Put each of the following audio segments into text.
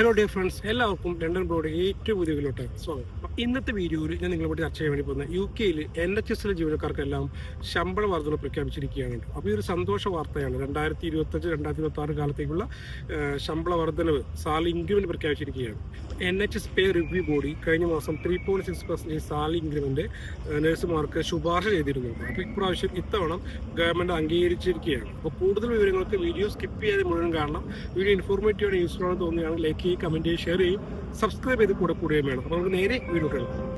Hello dear friends എല്ലാവർക്കും London broad ഏറ്റവും പുതിയ വീഡിയോട്ട് സ്വാഗതം ഇന്നത്തെ വീഡിയോയിൽ ഞാൻ നിങ്ങളോട് ചർച്ച ചെയ്യാൻ വേണ്ടി പോകുന്നത് യു കെയിൽ എൻ എച്ച് എസിലെ ജീവനക്കാർക്കെല്ലാം ശമ്പള വർധന പ്രഖ്യാപിച്ചിരിക്കുകയാണ്. അപ്പോൾ ഈ ഒരു സന്തോഷ വാർത്തയാണ് രണ്ടായിരത്തി ഇരുപത്തഞ്ച് രണ്ടായിരത്തി ഇരുപത്തി ആറ് കാലത്തേക്കുള്ള ശമ്പള വർധനവ് സാലി ഇൻക്രിമെന്റ് പ്രഖ്യാപിച്ചിരിക്കുകയാണ്. N H S pay review body കഴിഞ്ഞ മാസം three point six percentage salary increment നഴ്സുമാർക്ക് ശുപാർശ ചെയ്തിരുന്നു. അപ്പോൾ ഇപ്രാവശ്യം ഇത്തവണ ഗവൺമെന്റ് അംഗീകരിച്ചിരിക്കുകയാണ്. അപ്പോൾ കൂടുതൽ വിവരങ്ങൾക്ക് വീഡിയോ സ്കിപ്പ് ചെയ്യാതെ മുഴുവൻ കാണണം. വീഡിയോ ഇൻഫോർമേറ്റീവ് ആണ് യൂസ്ഫുൾ ആണെന്ന് തോന്നിയാണ് ലൈക്ക് ചെയ്യുക കമന്റ് ചെയ്യുക ഷെയർ ചെയ്യും സബ്സ്ക്രൈബ് ചെയ്ത് കൂടെ കൂടുകയും വേണം. അപ്പോൾ നമുക്ക് നേരെ വീഡിയോ കാണാം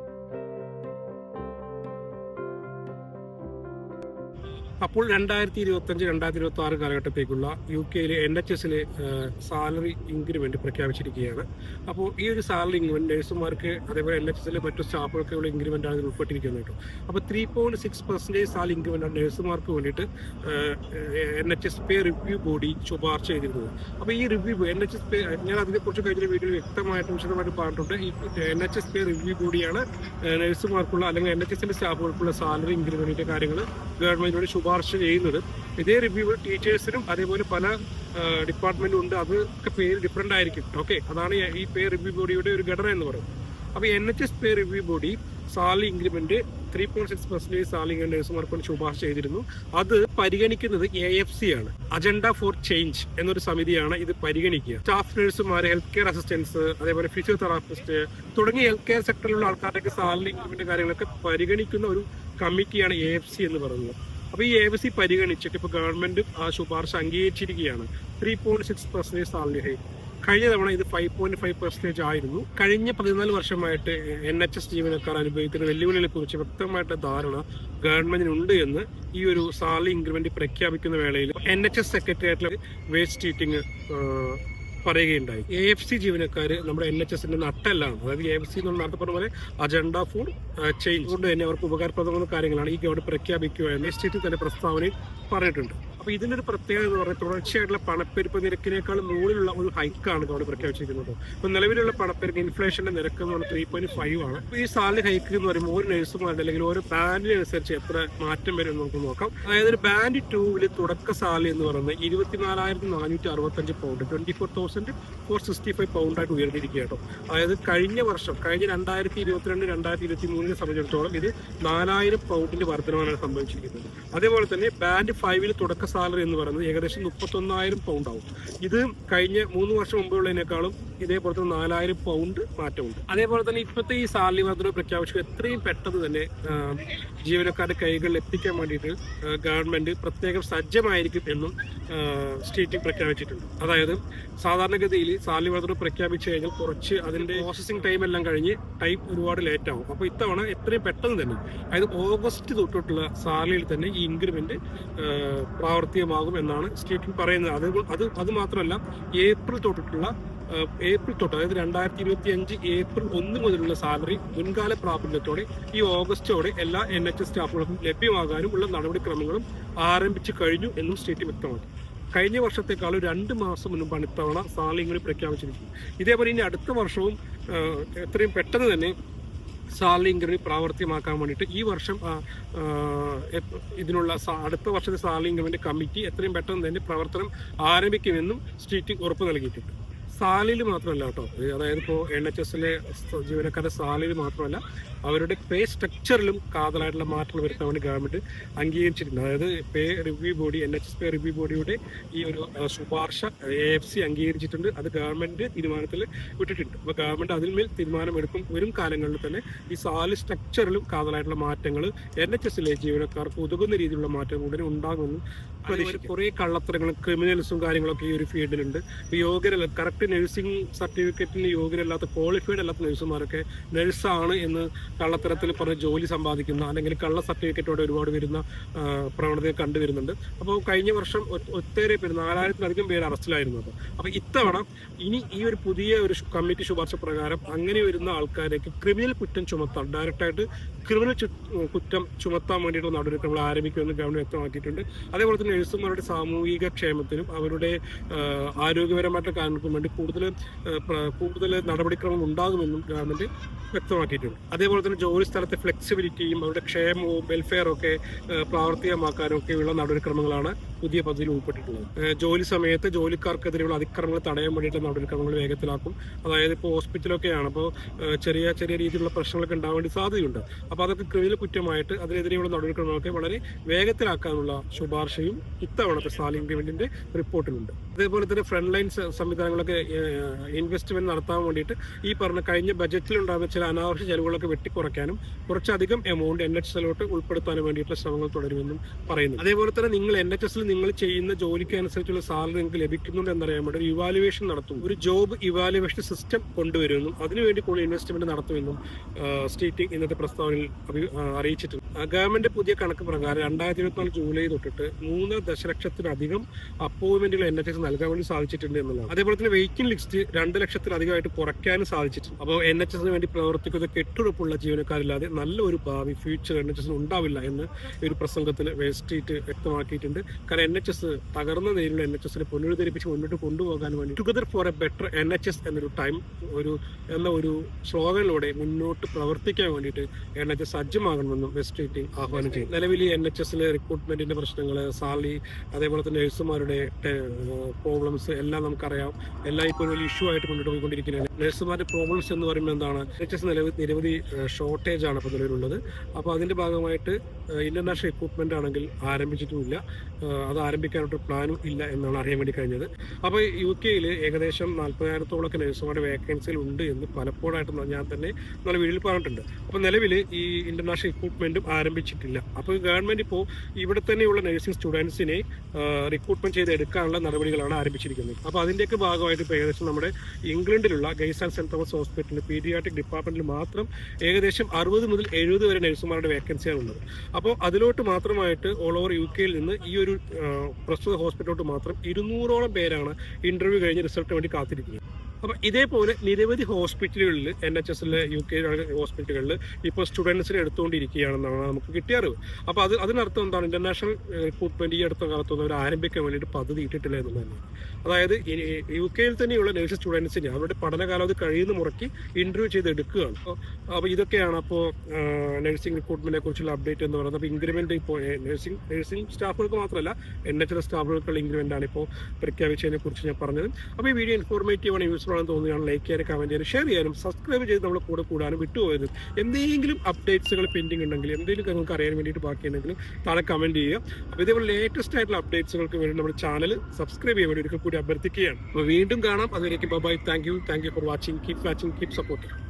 അപ്പോൾ രണ്ടായിരത്തി ഇരുപത്തഞ്ച് രണ്ടായിരത്തി ഇരുപത്തി ആറ് കാലഘട്ടത്തേക്കുള്ള യു കെയിലെ എൻ എച്ച് എസിലെ സാലറി ഇൻക്രിമെന്റ് പ്രഖ്യാപിച്ചിരിക്കുകയാണ്. അപ്പോൾ ഈ ഒരു സാലറി ഇൻക്രിമെന്റ് നഴ്സുമാർക്ക് അതേപോലെ എൻ എച്ച് എസിലെ മറ്റു സ്റ്റാഫുകൾക്കുള്ള ഇൻക്രിമെന്റ് ആണ് ഉൾപ്പെട്ടിരിക്കുന്നത് കേട്ടോ. അപ്പോൾ three point six percentage salary increment ആണ് നഴ്സുമാർക്ക് വേണ്ടിയിട്ട് N H S pay review body ശുപാർശ ചെയ്തിരുന്നത്. അപ്പോൾ ഈ review N H S pay ഞാൻ അതിനെക്കുറിച്ച് കഴിഞ്ഞ വീഡിയോയിൽ വ്യക്തമായിട്ട് വിശദമായിട്ട് പറഞ്ഞിട്ടുണ്ട്. ഈ N H S pay review ബോഡിയാണ് നഴ്സുമാർക്കുള്ള അല്ലെങ്കിൽ എൻ എച്ച് എസിന്റെ സ്റ്റാഫുകൾക്കുള്ള സാലറി ഇൻക്രിമെന്റിന്റെ കാര്യങ്ങൾ ഗവൺമെന്റിനോട് ശുപാർശ ചെയ്യുന്നത്. ഇതേ റിവ്യൂ ടീച്ചേഴ്സിനും അതേപോലെ പല ഡിപ്പാർട്ട്മെന്റും ഉണ്ട്. അതൊക്കെ പേര് ഡിഫറെന്റ് ആയിരിക്കും. ഓക്കെ അതാണ് ഈ പേ റിവ്യൂ ബോഡിയുടെ ഒരു ഘടന എന്ന് പറയുന്നത്. അപ്പോൾ N H S pay review body salary increment three point six percentage salary നേഴ്സുമാർക്കൊണ്ട് ശുപാർശ ചെയ്തിരുന്നു. അത് പരിഗണിക്കുന്നത് എ എഫ് സി ആണ്. അജണ്ട ഫോർ ചേഞ്ച് എന്നൊരു സമിതിയാണ് ഇത് പരിഗണിക്കുക. സ്റ്റാഫ് നഴ്സുമാർ ഹെൽത്ത് കെയർ അസിസ്റ്റൻസ് അതേപോലെ ഫിസിയോതെറാപ്പിസ്റ്റ് തുടങ്ങിയ ഹെൽത്ത് കെയർ സെക്ടറിലുള്ള ആൾക്കാരുടെ സാലറി ഇൻക്രിമെന്റ് കാര്യങ്ങളൊക്കെ പരിഗണിക്കുന്ന ഒരു കമ്മിറ്റിയാണ് എ എഫ് സി എന്ന് പറയുന്നത്. അപ്പോൾ ഈ എ ബി സി പരിഗണിച്ചിട്ട് ഇപ്പോൾ ഗവൺമെന്റ് ആ ശുപാർശ അംഗീകരിച്ചിരിക്കുകയാണ്. Three point six percentage salary കഴിഞ്ഞ തവണ ഇത് ഫൈവ് പോയിന്റ് ഫൈവ് പെർസെന്റേജ് ആയിരുന്നു. കഴിഞ്ഞ പതിനാല് വർഷമായിട്ട് എൻ എച്ച് എസ് ജീവനക്കാർ അനുഭവിക്കുന്ന വെല്ലുവിളികളെ കുറിച്ച് വ്യക്തമായിട്ട് ധാരണ ഗവൺമെന്റിനുണ്ട് എന്ന് ഈ ഒരു സാലറി ഇൻക്രിമെന്റ് പ്രഖ്യാപിക്കുന്ന വേളയിൽ എൻ എച്ച് എസ് സെക്രട്ടേറിയറ്റിലെ വേസ്റ്റ് ഹീറ്റിംഗ് പറയുകയുണ്ടായി. എ എഫ് സി ജീവനക്കാർ നമ്മുടെ എൻ എച്ച് എസിന്റെ നട്ടെല്ലാണ്. അതായത് എ എഫ് സി എന്നുള്ള നേരത്തെ പറഞ്ഞ പോലെ അജണ്ട ഫോർ ചേഞ്ച് കൊണ്ട് തന്നെ അവർക്ക് ഉപകാരപ്രദമായ കാര്യങ്ങളാണ് ഈ ഗവൺമെന്റ് പ്രഖ്യാപിക്കുക എന്ന് ടി തന്നെ പ്രസ്താവനയിൽ പറഞ്ഞിട്ടുണ്ട്. അപ്പൊ ഇതിനൊരു ഒരു പ്രത്യേകത എന്ന് പറയുന്നത് തുടർച്ചയായിട്ടുള്ള പണപ്പെരുപ്പ് നിരക്കിനേക്കാൾ മുകളിലുള്ള ഒരു ഹൈക്കാണ് ഗവൺമെന്റ് പ്രഖ്യാപിച്ചിരിക്കുന്നത്. അപ്പോൾ നിലവിലുള്ള പണപ്പെരുപ്പ് ഇൻഫ്ലേഷന്റെ നിരക്ക് എന്ന് പറയുന്നത് ത്രീ പോയിന്റ് ഫൈവ് ആണ്. അപ്പൊ ഈ സാലറി ഹൈക്ക് എന്ന് പറയുമ്പോൾ ഓരോ നഴ്സുമാരുടെ അല്ലെങ്കിൽ ഓരോ ബാൻഡിനനുസരിച്ച് എത്ര മാറ്റം വരും നമുക്ക് നോക്കാം. അതായത് ഒരു ബാൻഡ് ടൂവിൽ തുടക്ക സാലറി എന്ന് പറയുന്നത് ഇരുപത്തിനാലായിരത്തി നാനൂറ്റി അറുപത്തഞ്ച് pound twenty four thousand four sixty five പൗണ്ടായിട്ട് ഉയർന്നിരിക്കുക കേട്ടോ. അതായത് കഴിഞ്ഞ വർഷം കഴിഞ്ഞ രണ്ടായിരത്തി ഇരുപത്തിരണ്ട് രണ്ടായിരത്തി ഇരുപത്തി മൂന്നിനെ സംബന്ധിച്ചിടത്തോളം ഇത് നാലായിരം പൗണ്ടിന്റെ വർധനമാണ് സംഭവിച്ചിരിക്കുന്നത്. അതേപോലെ തന്നെ ബാൻഡ് ഫൈവിൽ തുടക്ക സാലറി എന്ന് പറയുന്നത് ഏകദേശം മുപ്പത്തൊന്നായിരം പൗണ്ട് ആവും. ഇത് കഴിഞ്ഞ മൂന്ന് വർഷം മുമ്പുള്ളതിനേക്കാളും ഇതേപോലെ തന്നെ നാലായിരം പൗണ്ട് മാറ്റമുണ്ട്. അതേപോലെ തന്നെ ഇപ്പോഴത്തെ ഈ സാലറി വർധന പ്രഖ്യാപിച്ചു എത്രയും പെട്ടെന്ന് തന്നെ ജീവനക്കാരുടെ കൈകളിൽ എത്തിക്കാൻ വേണ്ടിയിട്ട് ഗവൺമെന്റ് പ്രത്യേകം സജ്ജമായിരിക്കും എന്നും സ്റ്റേറ്റിംഗ് പ്രഖ്യാപിച്ചിട്ടുണ്ട്. അതായത് സാധാരണഗതിയിൽ സാലി വർധന പ്രഖ്യാപിച്ചു കഴിഞ്ഞാൽ കുറച്ച് അതിന്റെ പ്രോസസ്സിംഗ് ടൈം എല്ലാം കഴിഞ്ഞ് ടൈം ഒരുപാട് ലേറ്റ് ആവും. അപ്പോൾ ഇത്തവണ എത്രയും പെട്ടെന്ന് തന്നെ അതായത് ഓഗസ്റ്റ് തൊട്ടിട്ടുള്ള സാലറിയിൽ തന്നെ ഈ ഇൻക്രിമെന്റ് പ്രാവർത്തികമാകും എന്നാണ് സ്റ്റേറ്റിംഗ് പറയുന്നത്. അത് അത് അത് മാത്രമല്ല ഏപ്രിൽ തൊട്ടിട്ടുള്ള ഏപ്രിൽ തൊട്ട് അതായത് രണ്ടായിരത്തി ഇരുപത്തി അഞ്ച് ഏപ്രിൽ ഒന്ന് മുതലുള്ള സാലറി മുൻകാല പ്രാബല്യത്തോടെ ഈ ഓഗസ്റ്റോടെ എല്ലാ എൻ എച്ച് എസ് സ്റ്റാഫുകൾക്കും ലഭ്യമാകാനും ഉള്ള നടപടിക്രമങ്ങളും ആരംഭിച്ചു കഴിഞ്ഞു എന്നും സ്റ്റേറ്റ് വ്യക്തമാക്കി. കഴിഞ്ഞ വർഷത്തെക്കാളും രണ്ട് മാസം മുൻപാണ് ഇത്തവണ സാലറി ഇങ്ങനെ പ്രഖ്യാപിച്ചിരിക്കുന്നത്. ഇതേപോലെ ഇനി അടുത്ത വർഷവും എത്രയും പെട്ടെന്ന് തന്നെ സാലറി ഇൻക്രിമെന്റ് പ്രാവർത്തികമാക്കാൻ വേണ്ടിയിട്ട് ഈ വർഷം ഇതിനുള്ള അടുത്ത വർഷത്തെ സാലറി ഇൻക്രിമെന്റ് കമ്മിറ്റി എത്രയും പെട്ടെന്ന് തന്നെ പ്രവർത്തനം ആരംഭിക്കുമെന്നും സ്റ്റേറ്റ് ഉറപ്പ് നൽകിയിട്ടുണ്ട്. സാലറിയിൽ മാത്രമല്ല കേട്ടോ. അതായത് ഇപ്പോൾ എൻ എച്ച് എസിലെ ജീവനക്കാരുടെ സാലിൽ മാത്രമല്ല അവരുടെ പേ സ്ട്രക്ചറിലും കാതലായിട്ടുള്ള മാറ്റങ്ങൾ വരുത്താൻ വേണ്ടി ഗവൺമെന്റ് അംഗീകരിച്ചിട്ടുണ്ട്. അതായത് pay review body N H S pay review ബോഡിയുടെ ഈ ഒരു ശുപാർശ എ എഫ് സി അംഗീകരിച്ചിട്ടുണ്ട്. അത് ഗവൺമെന്റ് തീരുമാനത്തിൽ വിട്ടിട്ടുണ്ട്. അപ്പോൾ ഗവൺമെന്റ് അതിന്മേൽ തീരുമാനമെടുക്കും വരും കാലങ്ങളിൽ തന്നെ ഈ സാലറി സ്ട്രക്ചറിലും കാതലായിട്ടുള്ള മാറ്റങ്ങൾ എൻ എച്ച് എസിലെ ജീവനക്കാർക്ക് ഉതകുന്ന രീതിയിലുള്ള മാറ്റങ്ങൾ ഉടനെ ഉണ്ടാകുമെന്നും കുറേ കള്ളത്തരങ്ങളും ക്രിമിനൽസും കാര്യങ്ങളൊക്കെ ഈ ഒരു ഫീൽഡിലുണ്ട് യോഗ്യത കറക്റ്റ് നഴ്സിംഗ് സർട്ടിഫിക്കറ്റിന് യോഗ്യരല്ലാത്ത ക്വാളിഫൈഡ് അല്ലാത്ത നഴ്സുമാരൊക്കെ നഴ്സാണ് എന്ന് കള്ളത്തരത്തിൽ പറഞ്ഞ് ജോലി സമ്പാദിക്കുന്ന അല്ലെങ്കിൽ കള്ള സർട്ടിഫിക്കറ്റോടെ ഒരുപാട് വരുന്ന പ്രവണത കണ്ടുവരുന്നുണ്ട്. അപ്പോൾ കഴിഞ്ഞ വർഷം ഒത്തേറെ പേര് നാലായിരത്തിലധികം പേര് അറസ്റ്റിലായിരുന്നു അപ്പോൾ ഇത്തവണ ഇനി ഈ ഒരു പുതിയ ഒരു കമ്മിറ്റി ശുപാർശ പ്രകാരം അങ്ങനെ വരുന്ന ആൾക്കാരേക്ക് ക്രിമിനൽ കുറ്റം ചുമത്താൻ ഡയറക്റ്റായിട്ട് ക്രിമിനൽ കുറ്റം ചുമത്താൻ വേണ്ടിയിട്ടുള്ള നടപടിക്രമങ്ങൾ ആരംഭിക്കുമെന്ന് ഗവൺമെന്റ് വ്യക്തമാക്കിയിട്ടുണ്ട്. അതേപോലെ തന്നെ നഴ്സുമാരുടെ സാമൂഹിക ക്ഷേമത്തിനും അവരുടെ ആരോഗ്യപരമായിട്ടുള്ള കാര്യങ്ങൾക്കും വേണ്ടി കൂടുതൽ കൂടുതൽ നടപടിക്രമങ്ങൾ ഉണ്ടാകുമെന്നും ഗവൺമെന്റ് വ്യക്തമാക്കിയിട്ടുണ്ട്. അതേപോലെ തന്നെ ജോലി സ്ഥലത്തെ ഫ്ലെക്സിബിലിറ്റിയും അവരുടെ ക്ഷേമവും വെൽഫെയറും ഒക്കെ പ്രാവർത്തികമാക്കാനും ഒക്കെയുള്ള നടപടിക്രമങ്ങളാണ് പുതിയ പദ്ധതിയിൽ ഉൾപ്പെട്ടിട്ടുള്ളത്. ജോലി സമയത്ത് ജോലിക്കാർക്കെതിരെയുള്ള അതിക്രമങ്ങൾ തടയാൻ വേണ്ടിയിട്ട് നടപടിക്രമങ്ങൾ വേഗത്തിലാക്കും. അതായത് ഇപ്പോൾ ഹോസ്പിറ്റലൊക്കെയാണ്. അപ്പോൾ ചെറിയ ചെറിയ രീതിയിലുള്ള പ്രശ്നങ്ങളൊക്കെ ഉണ്ടാവാൻ വേണ്ടി സാധ്യതയുണ്ട്. അപ്പോൾ അതൊക്കെ ക്രിമിനൽ കുറ്റമായിട്ട് അതിനെതിരെയുള്ള നടപടിക്രമങ്ങളൊക്കെ വളരെ വേഗത്തിലാക്കാനുള്ള ശുപാർശയും ഇത്തവണത്തെ സാലി ഇൻക്രിമെന്റിന്റെ റിപ്പോർട്ടിലുണ്ട്. അതേപോലെ തന്നെ ഫ്രണ്ട് ലൈൻ സംവിധാനങ്ങളൊക്കെ ഇൻവെസ്റ്റ്മെന്റ് നടത്താൻ വേണ്ടിയിട്ട് ഈ പറഞ്ഞ കഴിഞ്ഞ ബജറ്റിൽ ഉണ്ടാകുന്ന ചില അനാവശ്യ ചെലവുകളൊക്കെ വെട്ടിക്കുറയ്ക്കാനും കുറച്ചധികം എമൗണ്ട് എൻ എച്ച് എസിലോട്ട് ഉൾപ്പെടുത്താനും വേണ്ടിയിട്ടുള്ള ശ്രമങ്ങൾ തുടരുമെന്നും പറയുന്നു. അതേപോലെ തന്നെ നിങ്ങൾ എൻ എച്ച് എസിൽ നിങ്ങൾ ചെയ്യുന്ന ജോലിക്ക് അനുസരിച്ചുള്ള സാലറി നിങ്ങൾക്ക് ലഭിക്കുന്നുണ്ട് എന്നറിയാൻ വേണ്ടി ഒരു ഇവാലുവേഷൻ നടത്തും. ഒരു ജോബ് ഇവാലുവേഷൻ സിസ്റ്റം കൊണ്ടുവരുമെന്നും അതിനുവേണ്ടി കൂടുതൽ ഇൻവെസ്റ്റ്മെന്റ് നടത്തുമെന്നും സ്റ്റേറ്റ് ഇന്നത്തെ പ്രസ്താവനയിൽ അറിയിച്ചിട്ടുണ്ട്. ഗവൺമെന്റ് പുതിയ കണക്ക് പ്രകാരം രണ്ടായിരത്തി ഇരുപത്തിനാല് ജൂലൈ തൊട്ടിട്ട് മൂന്ന് ദശലക്ഷത്തിലധികം അപ്പോയിന്റ്മെന്റുകൾ എൻ എച്ച് എസ് നൽകാൻ വേണ്ടി സാധിച്ചിട്ടുണ്ട് എന്നുള്ളതാണ്. അതേപോലെ തന്നെ വെയിറ്റിംഗ് ലിസ്റ്റ് രണ്ട് ലക്ഷത്തിലധികമായിട്ട് കുറയ്ക്കാനും സാധിച്ചിട്ടുണ്ട്. അപ്പോൾ എൻ എച്ച് എസിന് വേണ്ടി പ്രവർത്തിക്കുന്ന കെട്ടുറപ്പുള്ള ജീവനക്കാരില്ലാതെ നല്ലൊരു ഭാവി ഫ്യൂച്ചർ എൻ എച്ച് എസിന് ഉണ്ടാവില്ല എന്ന് ഈ ഒരു പ്രസംഗത്തിൽ വെസ്റ്റ് വ്യക്തമാക്കിയിട്ടുണ്ട്. കാരണം എൻ എച്ച് എസ് തകർന്ന നിലയിലുള്ള എൻ എച്ച് എസിനെ പുനരുദ്ധരിപ്പിച്ച് മുന്നോട്ട് കൊണ്ടുപോകാൻ വേണ്ടി together for a better N H S എന്നൊരു ടൈം ഒരു എന്ന ഒരു സ്ലോഗനിലൂടെ മുന്നോട്ട് പ്രവർത്തിക്കാൻ വേണ്ടിയിട്ട് എൻ എച്ച് എസ് സജ്ജമാകണമെന്നും വെസ്റ്റ് സ്ട്രീറ്റ് ആഹ്വാനം ചെയ്യും നിലവിൽ എൻ എച്ച് എസിലെ റിക്രൂട്ട്മെന്റിന്റെ പ്രശ്നങ്ങൾ സാലറി അതേപോലെ തന്നെ നഴ്സുമാരുടെ പ്രോബ്ലംസ് എല്ലാം നമുക്കറിയാം. എല്ലാം ഇപ്പോൾ ഒരു ഇഷ്യൂ ആയിട്ട് മുന്നോട്ട് പോയിക്കൊണ്ടിരിക്കുകയാണ്. നഴ്സുമാരുടെ പ്രോബ്ലംസ് എന്ന് പറയുമ്പോൾ എന്താണ്? എൻ എച്ച് എസ് നിലവിൽ നിരവധി ഷോർട്ടേജ് ആണ് ഇപ്പോൾ നിലവിലുള്ളത്. അപ്പോൾ അതിന്റെ ഭാഗമായിട്ട് ഇന്റർനാഷണൽ റിക്രൂട്ട്മെന്റ് ആണെങ്കിൽ ആരംഭിച്ചിട്ടുമില്ല. അത് ആരംഭിക്കാനായിട്ട് പ്ലാനും ഇല്ല എന്നാണ് അറിയാൻ വേണ്ടി കഴിഞ്ഞത്. അപ്പോൾ യു കെയിൽ ഏകദേശം നാൽപ്പതിനായിരത്തോളൊക്കെ നഴ്സുമാരുടെ വേക്കൻസികൾ ഉണ്ട് എന്ന് പലപ്പോഴായിട്ട് ഞാൻ തന്നെ നല്ല വീട്ടിൽ പറഞ്ഞിട്ടുണ്ട്. അപ്പോൾ നിലവിൽ ഈ ഇന്റർനാഷണൽ റിക്രൂട്ട്മെന്റും ആരംഭിച്ചിട്ടില്ല. അപ്പോൾ ഗവൺമെന്റ് ഇപ്പോൾ ഇവിടെ തന്നെയുള്ള നഴ്സിംഗ് സ്റ്റുഡൻസിനെ റിക്രൂട്ട്മെന്റ് ചെയ്ത് എടുക്കാനുള്ള നടപടികളാണ് ആരംഭിച്ചിരിക്കുന്നത്. അപ്പോൾ അതിന്റെയൊക്കെ ഭാഗമായിട്ട് ഇപ്പോൾ ഏകദേശം നമ്മുടെ ഇംഗ്ലണ്ടിലുള്ള ഗൈസ് ആൻഡ് സെന്റ് തോമസ് ഹോസ്പിറ്റലിൽ പീഡിയാട്രിക് ഡിപ്പാർട്ട്മെന്റിൽ മാത്രം ഏകദേശം അറുപത് മുതൽ എഴുപത് വരെ നഴ്സുമാരുടെ വേക്കൻസിയാണ് ഉള്ളത് അപ്പോൾ അതിലോട്ട് മാത്രമായിട്ട് ഓൾ ഓവർ യു കെയിൽ നിന്ന് ഈ ഒരു പ്രസ്തുത ഹോസ്പിറ്റലോട്ട് മാത്രം ഇരുന്നൂറോളം പേരാണ് ഇന്റർവ്യൂ കഴിഞ്ഞ് റിസൾട്ട് വേണ്ടി കാത്തിരിക്കുന്നത്. അപ്പം ഇതേപോലെ നിരവധി ഹോസ്പിറ്റലുകളിൽ എൻ എച്ച് എസിലെ യു കെ ഹോസ്പിറ്റലുകളിൽ ഇപ്പോൾ സ്റ്റുഡൻസിനെ എടുത്തുകൊണ്ടിരിക്കുകയാണെന്നാണ് നമുക്ക് കിട്ടിയ അറിവ് അപ്പോൾ അത് അതിനർത്ഥം എന്താണ്? ഇന്റർനാഷണൽ റിക്രൂട്ട്മെന്റ് ഈ അടുത്ത കാലത്തൊന്നും അവർ ആരംഭിക്കാൻ വേണ്ടിയിട്ട് പദ്ധതി ഇട്ടിട്ടില്ല എന്നുള്ളതാണ്. അതായത് യു കെയിൽ തന്നെയുള്ള നഴ്സിംഗ് സ്റ്റുഡൻസിനെ അവരുടെ പഠന കഴിയുന്ന മുറയ്ക്ക് ഇന്റർവ്യൂ ചെയ്ത് എടുക്കുകയാണ് അപ്പോൾ ഇതൊക്കെയാണ് അപ്പോൾ നഴ്സിംഗ് റിക്രൂട്ട്മെന്റിനെ കുറിച്ചുള്ള അപ്ഡേറ്റ് എന്ന് പറയുന്നത്. അപ്പോൾ ഇൻക്രിമെന്റ് ഇപ്പോൾ നഴ്സിംഗ് നഴ്സിംഗ് സ്റ്റാഫുകൾക്ക് മാത്രമല്ല എൻ എച്ച് എസ് സ്റ്റാഫുകൾക്കുള്ള ഇൻക്രിമെന്റ് ആണ് ഇപ്പോൾ പ്രഖ്യാപിച്ചതിനെ കുറിച്ച് ഞാൻ പറഞ്ഞത്. അപ്പോൾ ഈ വീഡിയോ ഇൻഫോർമേറ്റീവ് ആണ് യൂസ്ഫുൾ ആണെന്ന് തോന്നുകയാണ്. ലൈക്ക് ചെയ്യാനും കമന്റ് ചെയ്യാനും ഷെയർ ചെയ്യാനും സബ്സ്ക്രൈബ് ചെയ്ത് നമ്മൾ കൂടെ കൂടാനും വിട്ടുപോയത്. എന്തെങ്കിലും അപ്ഡേറ്റ്സുകൾ പെൻഡിങ് ഉണ്ടെങ്കിൽ എന്തെങ്കിലും നിങ്ങൾക്ക് അറിയാൻ വേണ്ടിയിട്ട് ബാക്കിയുണ്ടെങ്കിൽ താഴെ കമന്റ് ചെയ്യുക. അപ്പോൾ ഇതേപോലെ ലേറ്റസ്റ്റ് ആയിട്ടുള്ള അപ്ഡേറ്റ്സുകൾക്ക് വേണ്ടി നമ്മുടെ ചാനൽ സബ്സ്ക്രൈബ് ചെയ്യാൻ വേണ്ടി ഒരിക്കൽ കൂടി അഭ്യർത്ഥിക്കുകയാണ്. അപ്പോൾ വീണ്ടും കാണാം. അതുവരേക്കും bye thank you thank you for watching keep watching keep supporting